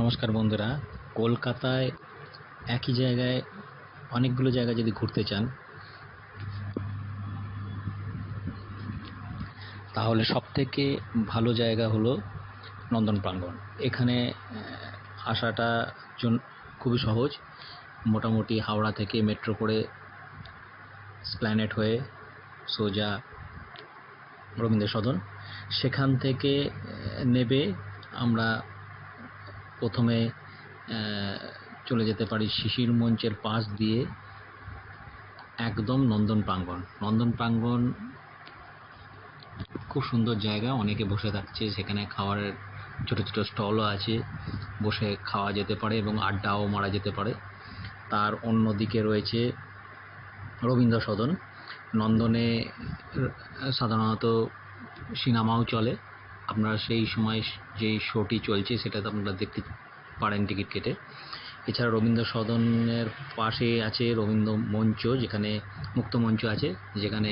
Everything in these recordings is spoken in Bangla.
নমস্কার বন্ধুরা। কলকাতায় একই জায়গায় অনেকগুলো জায়গা যদি ঘুরতে চান, তাহলে সব থেকে ভালো জায়গা হলো নন্দন প্রাঙ্গণ। এখানে আসাটা খুবই সহজ। মোটামুটি হাওড়া থেকে মেট্রো করে স্প্ল্যানেট হয়ে সোজা রবীন্দ্র সদন সেখান থেকে নেবে আমরা প্রথমে চলে যেতে পারি শিশির মঞ্চের পাশ দিয়ে একদম নন্দন প্রাঙ্গণ। নন্দন প্রাঙ্গণ খুব সুন্দর জায়গা, অনেকে বসে থাকছে, সেখানে খাওয়ারের ছোটো ছোটো স্টলও আছে, বসে খাওয়া যেতে পারে এবং আড্ডাও মারা যেতে পারে। তার অন্যদিকে রয়েছে রবীন্দ্র সদন। নন্দনে, সাধারণত সিনেমাও চলে। আপনারা সেই সময় যেই শোটি চলছে, সেটা আপনারা দেখতে পারেন টিকিট কেটে। এছাড়া রবীন্দ্র সদনের পাশে আছে রবীন্দ্র মঞ্চ, যেখানে মুক্ত মঞ্চ আছে, যেখানে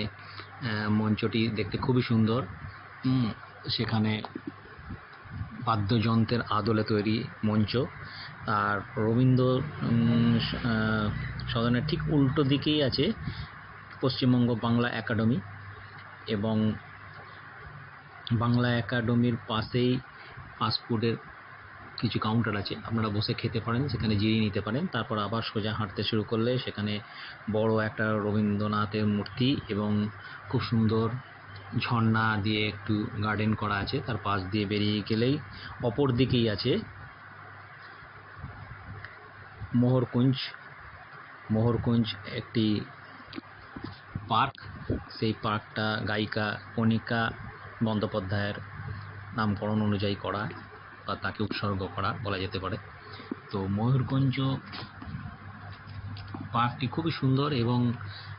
মঞ্চটি দেখতে খুবই সুন্দর। সেখানে বাদ্যযন্ত্রের আদলে তৈরি মঞ্চ। আর রবীন্দ্র সদনের ঠিক উল্টো দিকেই আছে পশ্চিমবঙ্গ বাংলা একাডেমি। এবং বাংলা একাডেমির পাশেই ফাস্টফুডের কিছু কাউন্টার আছে। আপনারা বসে খেতে পারেন, সেখানে জিরিয়ে নিতে পারেন। তারপর আবার সোজা হাঁটতে শুরু করলে সেখানে বড় একটা রবীন্দ্রনাথের মূর্তি এবং খুব সুন্দর ঝর্ণা দিয়ে একটু গার্ডেন করা আছে। তার পাশ দিয়ে বেরিয়ে গেলেই অপর দিকেই আছে মোহরকুঞ্জ। মোহরকুঞ্জ একটি পার্ক। সেই পার্কটা গায়িকা কণিকা বন্দ্যোপাধ্যায়ের নামকরণ অনুযায়ী করা বা তাকে উৎসর্গ করা বলা যেতে পারে। তো ময়ূরগঞ্জ পার্কটি খুবই সুন্দর এবং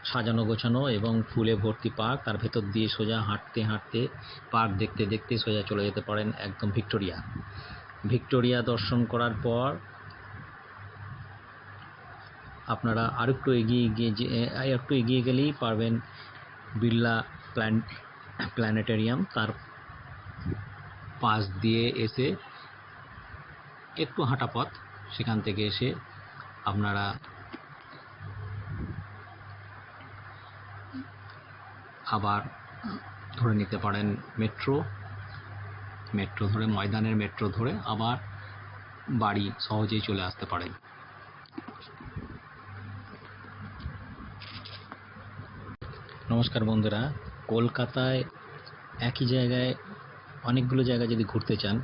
সাজানো গোছানো এবং ফুলে ভর্তি পার্ক। তার ভেতর দিয়ে সোজা হাঁটতে হাঁটতে পার্ক দেখতে দেখতে সোজা চলে যেতে পারেন একদম ভিক্টোরিয়া। ভিক্টোরিয়া দর্শন করার পর আপনারা আরেকটু এগিয়ে গিয়ে যে আহ, একটু এগিয়ে গেলেই পারবেন বিড়লা প্ল্যান প্ল্যানেটেরিয়াম তার পাশ দিয়ে এসে একটু হাঁটা পথ, সেখান থেকে এসে আপনারা আবার ধরে নিতে পারেন মেট্রো মেট্রো ধরে, ময়দানের মেট্রো ধরে আবার বাড়ি সহজেই চলে আসতে পারেন। নমস্কার বন্ধুরা কলকাতায় একই জায়গায় অনেকগুলো জায়গা যদি ঘুরতে চান,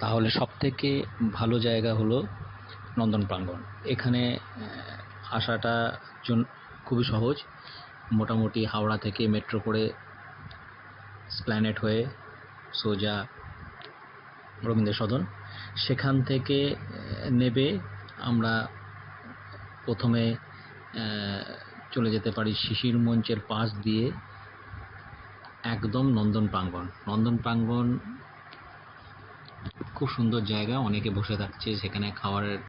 তাহলে সব থেকে ভালো জায়গা হলো নন্দন প্রাঙ্গণ। এখানে আসাটা খুবই সহজ। মোটামুটি হাওড়া থেকে মেট্রো করে স্প্ল্যানেট হয়ে সোজা রবীন্দ্র সদন সেখান থেকে নেবে আমরা প্রথমে চলে যেতে পারি শিশির মঞ্চের পাশ দিয়ে একদম নন্দন প্রাঙ্গন নন্দন প্রাঙ্গন খুব সুন্দর জায়গা, অনেকে বসে থাকছে, সেখানে খাবারের